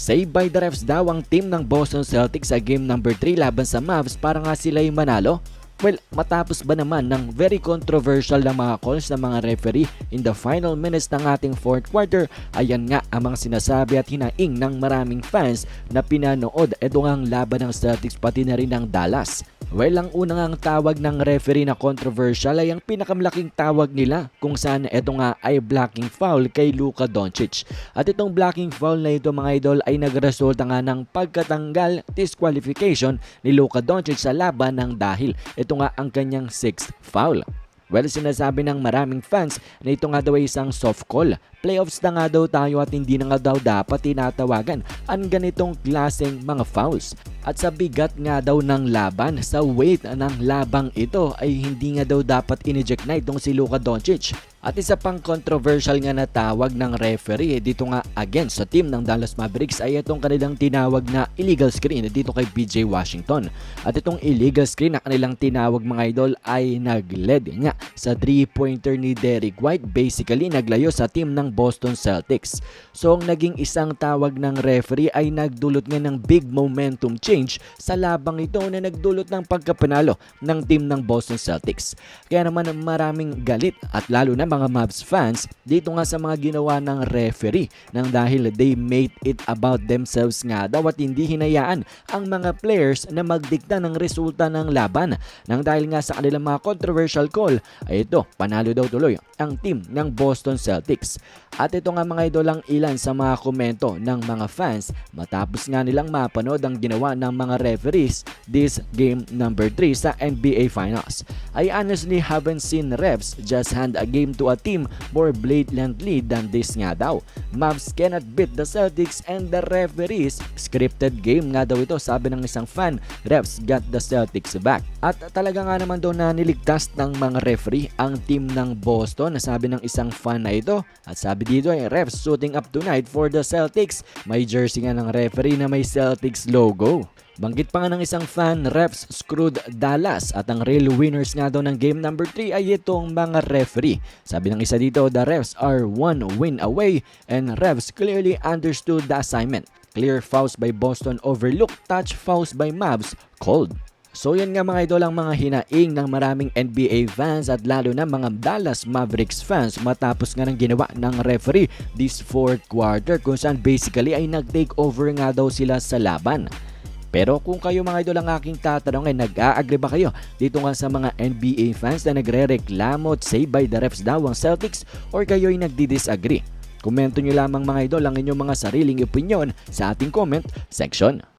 Saved by the refs daw ang team ng Boston Celtics sa game number 3 laban sa Mavs para nga sila yung manalo. Well, matapos ba naman ng very controversial na mga calls ng mga referee in the final minutes ng ating fourth quarter, ayan nga ang mga sinasabi at hinaing ng maraming fans na pinanood ito nga ang laban ng Celtics pati na rin ng Dallas. Well, ang unang ang tawag ng referee na controversial ay ang pinakamalaking tawag nila kung saan ito nga ay blocking foul kay Luka Doncic. At itong blocking foul na ito mga idol ay nagresulta nga ng pagkatanggal disqualification ni Luka Doncic sa laban ng dahil ito nga ang kanyang sixth foul. Well, sinasabi ng maraming fans na ito nga daw ay isang soft call. Playoffs na nga daw tayo at hindi na nga daw dapat tinatawagan ang ganitong klaseng mga fouls. At sa bigat nga daw ng laban, sa weight ng labang ito ay hindi nga daw dapat ineject na itong si Luka Doncic. At isa pang controversial nga na tawag ng referee eh, dito nga against sa team ng Dallas Mavericks ay itong kanilang tinawag na illegal screen dito kay BJ Washington. At itong illegal screen na kanilang tinawag mga idol ay nag-led nga sa 3-pointer ni Derrick White basically naglayo sa team ng Boston Celtics. So ang naging isang tawag ng referee ay nagdulot nga ng big momentum sa labang ito na nagdulot ng pagkapanalo ng team ng Boston Celtics. Kaya naman maraming galit at lalo na mga Mavs fans dito nga sa mga ginawa ng referee nang dahil they made it about themselves nga daw at hindi hinayaan ang mga players na magdikta ng resulta ng laban. Nang dahil nga sa kanilang mga controversial call ay ito, panalo daw tuloy ang team ng Boston Celtics. At ito nga mga idol ang ilan sa mga komento ng mga fans matapos nga nilang mapanood ang ginawa ng mga referees this game number 3 sa NBA Finals. I honestly haven't seen refs just hand a game to a team more blatantly than this nga daw. Mavs cannot beat the Celtics and the referees. Scripted game nga daw ito sabi ng isang fan. Refs got the Celtics back. At talaga nga naman daw na niligtas ng mga referee ang team ng Boston sabi ng isang fan na ito. At sabi dito ay refs suiting up tonight for the Celtics. May jersey nga ng referee na may Celtics logo. Banggit pa nga ng isang fan, refs screwed Dallas at ang real winners nga daw ng game number 3 ay itong mga referee. Sabi ng isa dito, the refs are one win away and refs clearly understood the assignment. Clear fouls by Boston overlooked, touch fouls by Mavs called. So yan nga mga idol ang mga hinaing ng maraming NBA fans at lalo na mga Dallas Mavericks fans matapos nga ng ginawa ng referee this fourth quarter kung saan basically ay nag-take over nga daw sila sa laban. Pero kung kayo mga idol ang aking tatanungin, nag-a-agree ba kayo dito nga sa mga NBA fans na nagre-reklamo at say by the refs daw ang Celtics or kayo ay nagdi-disagree? Komento nyo lamang mga idol ang inyong mga sariling opinion sa ating comment section.